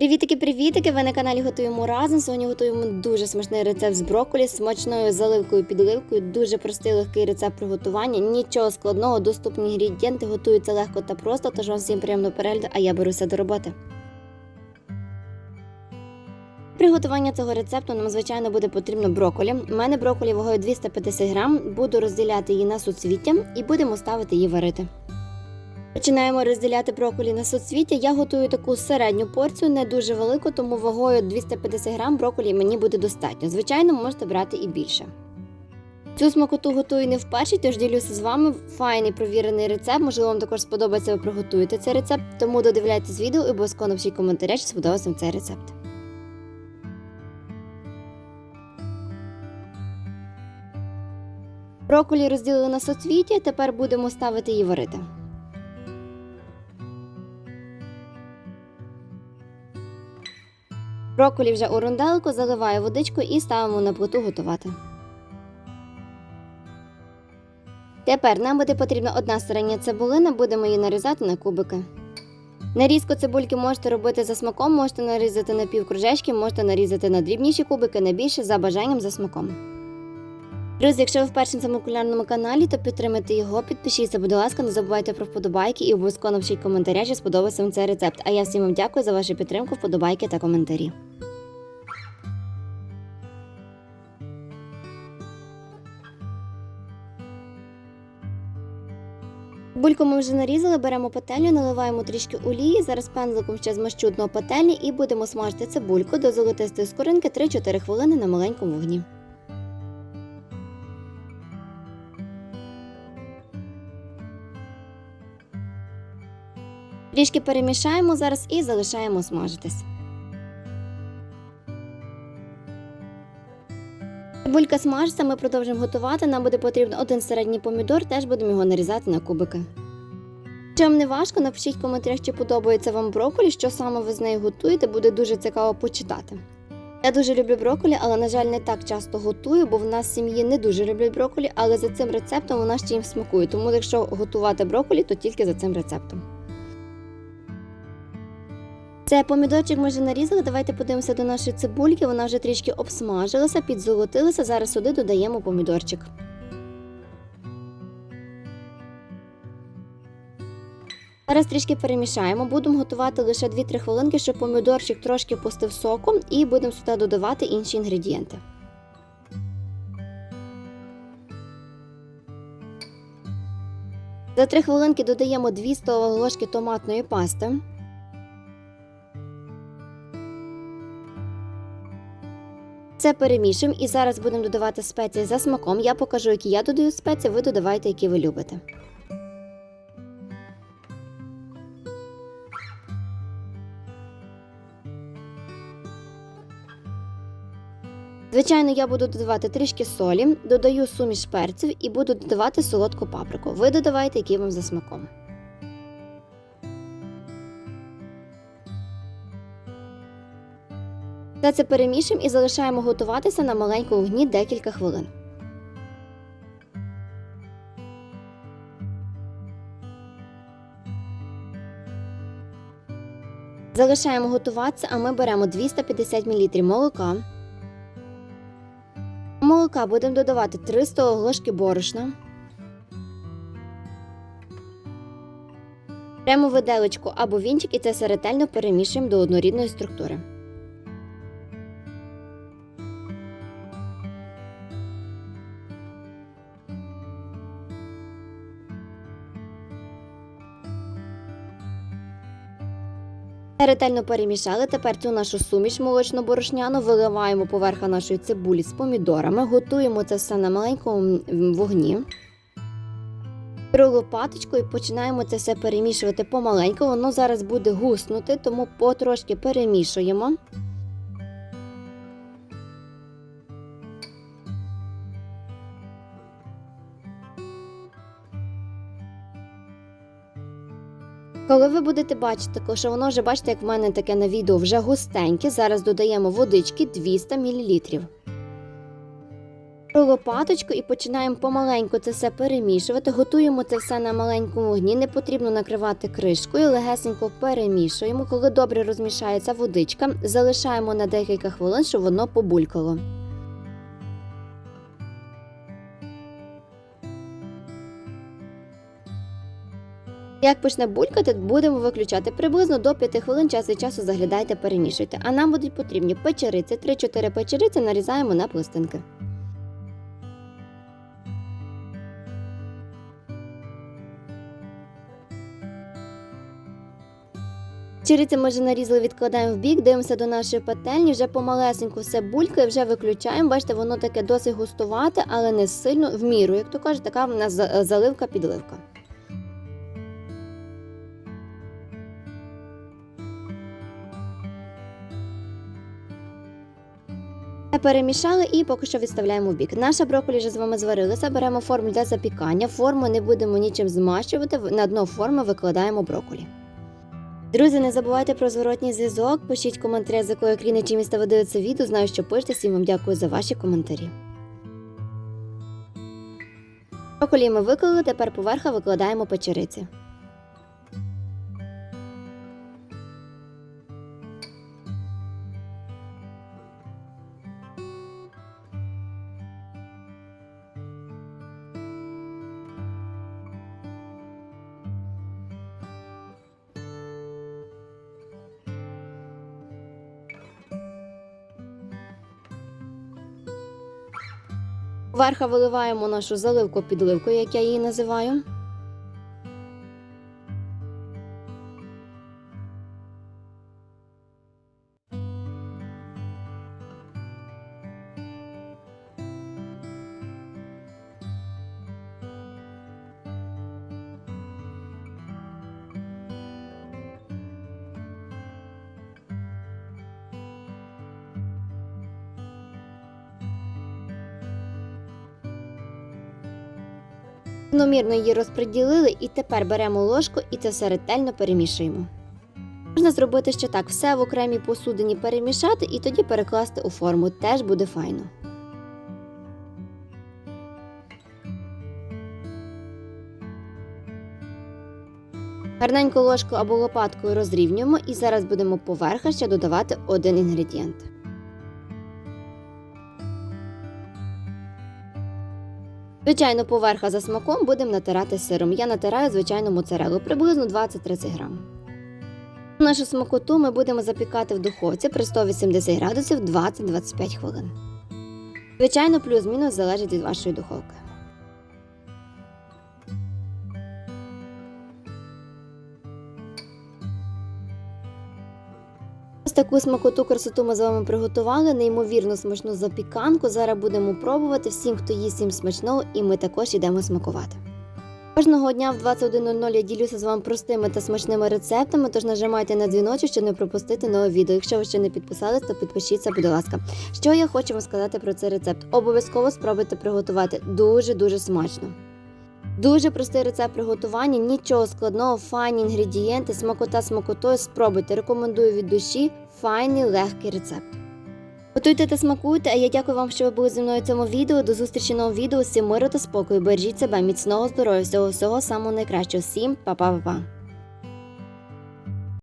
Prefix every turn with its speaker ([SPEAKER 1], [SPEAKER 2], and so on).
[SPEAKER 1] Привітики, привітики! Ви на каналі готуємо разом. Сьогодні готуємо дуже смачний рецепт з брокколі, смачною заливкою підливкою. Дуже простий легкий рецепт приготування. Нічого складного, доступні інгредієнти, готуються легко та просто. Тож вам всім приємного перегляду, а я беруся до роботи. Приготування цього рецепту нам звичайно буде потрібно брокколі. У мене брокколі вагою 250 грам. Буду розділяти її на суцвіття і будемо ставити її варити. Починаємо розділяти брокколі на соцвіття. Я готую таку середню порцію, не дуже велику, тому вагою 250 грам брокколі мені буде достатньо. Звичайно, можете брати і більше. Цю смакоту готую не вперше, тож ділюся з вами. Файний провірений рецепт. Можливо, вам також сподобається, ви приготуєте цей рецепт. Тому додивляйтесь відео і обов'язково напишіть коментарі, чи сподобався вам цей рецепт. Брокколі розділили на соцвіття, тепер будемо ставити її варити. Брокколі вже у ронделику, заливаю водичку і ставимо на плиту готувати. Тепер нам буде потрібна одна середня цибулина, будемо її нарізати на кубики. Нарізку цибульки можете робити за смаком, можете нарізати на півкружечки, можете нарізати на дрібніші кубики, на більше за бажанням за смаком. Друзі, якщо ви вперше на цьому кулінарному каналі, то підтримайте його, підпишіться, будь ласка, не забувайте про вподобайки і обов'язково напишіть коментарі, чи сподобався вам цей рецепт. А я всім вам дякую за вашу підтримку, вподобайки та коментарі. Бульку ми вже нарізали, беремо пательню, наливаємо трішки олії. Зараз пензликом ще змащу дно пательні і будемо смажити цибульку до золотистої скоринки 3-4 хвилини на маленькому вогні. Трішки перемішаємо зараз і залишаємо смажитись. Цибулька смажиться, ми продовжимо готувати. Нам буде потрібен один середній помідор, теж будемо його нарізати на кубики. Якщо вам не важко, напишіть в коментарях, чи подобається вам брокколі, що саме ви з нею готуєте, буде дуже цікаво почитати. Я дуже люблю брокколі, але, на жаль, не так часто готую, бо в нас в сім'ї не дуже люблять брокколі, але за цим рецептом вона ще їм смакує. Тому якщо готувати брокколі, то тільки за цим рецептом. Це помідорчик ми вже нарізали. Давайте подивимося до нашої цибульки. Вона вже трішки обсмажилася, підзолотилася. Зараз сюди додаємо помідорчик. Зараз трішки перемішаємо. Будемо готувати лише 2-3 хвилинки, щоб помідорчик трошки пустив соком, і будемо сюди додавати інші інгредієнти. За 3 хвилинки додаємо 2 столові ложки томатної пасти. Це перемішуємо і зараз будемо додавати спеції за смаком. Я покажу, які я додаю спеції, ви додавайте, які ви любите. Звичайно, я буду додавати трішки солі, додаю суміш перців і буду додавати солодку паприку. Ви додавайте, які вам за смаком. Все це перемішуємо і залишаємо готуватися на маленькому вогні декілька хвилин. Залишаємо готуватися, а ми беремо 250 мл молока. Молока будемо додавати 3 столові ложки борошна. Беремо виделечку або вінчик і це все ретельно перемішуємо до однорідної структури. Ретельно перемішали. Тепер цю нашу суміш молочно-борошняну виливаємо поверха нашої цибулі з помідорами, готуємо це все на маленькому вогні. Беру лопаточкою починаємо це все перемішувати помаленьку. Воно зараз буде гуснути, тому потрошки перемішуємо. Коли ви будете бачити, що воно вже бачите, як в мене таке на відео вже густеньке, зараз додаємо водички 200 мл. Про лопаточку і починаємо помаленьку це все перемішувати. Готуємо це все на маленькому вогні. Не потрібно накривати кришкою, легесенько перемішуємо. Коли добре розмішається водичка, залишаємо на декілька хвилин, щоб воно побулькало. Як почне булькати, будемо виключати приблизно до 5 хвилин час від часу заглядайте, перемішуйте. А нам будуть потрібні печериці, 3-4 печериці нарізаємо на пластинки. Чириці ми вже нарізали, відкладаємо в бік, дивимося до нашої пательні, вже помалесеньку все булькає, вже виключаємо. Бачите, воно таке досить густувате, але не сильно в міру. Як то кажуть, така в нас заливка-підливка. Перемішали і поки що відставляємо в бік. Наша брокколі вже з вами зварилася. Беремо форму для запікання. Форму не будемо нічим змащувати. На дно форми викладаємо брокколі. Друзі, не забувайте про зворотній зв'язок. Пишіть коментарі, з якої країни чи міста ви дивитеся відео. Знаю, що пишете. Всім вам дякую за ваші коментарі. Брокколі ми виклали, тепер поверха викладаємо печериці. Верха виливаємо нашу заливку-підливку, як я її називаю. Рівномірно її розподілили і тепер беремо ложку і це все ретельно перемішуємо. Можна зробити ще так: все в окремій посудині перемішати і тоді перекласти у форму. Теж буде файно. Гарненько ложку або лопаткою розрівнюємо і зараз будемо поверха ще додавати один інгредієнт. Звичайно, поверха за смаком будемо натирати сиром. Я натираю звичайну моцарелу, приблизно 20-30 грам. Нашу смакоту ми будемо запікати в духовці при 180 градусів 20-25 хвилин. Звичайно, плюс-мінус залежить від вашої духовки. Ось таку смакоту красоту ми з вами приготували. Неймовірно смачну запіканку. Зараз будемо пробувати. Всім, хто їсть всім смачного, і ми також йдемо смакувати. Кожного дня в 21.00 я ділюся з вами простими та смачними рецептами, тож нажимайте на дзвіночок, щоб не пропустити нове відео. Якщо ви ще не підписались, то підпишіться, будь ласка. Що я хочу вам сказати про цей рецепт? Обов'язково спробуйте приготувати дуже-дуже смачно. Дуже простий рецепт приготування, нічого складного, файні інгредієнти, смакота смакотою. Спробуйте. Рекомендую від душі файний легкий рецепт. Готуйте та смакуйте, а я дякую вам, що ви були зі мною в цьому відео. До зустрічі нового відео. Всім миру та спокою. Бережіть себе, міцного здоров'я, всього всього самого найкращого. Всім па-па-па-па.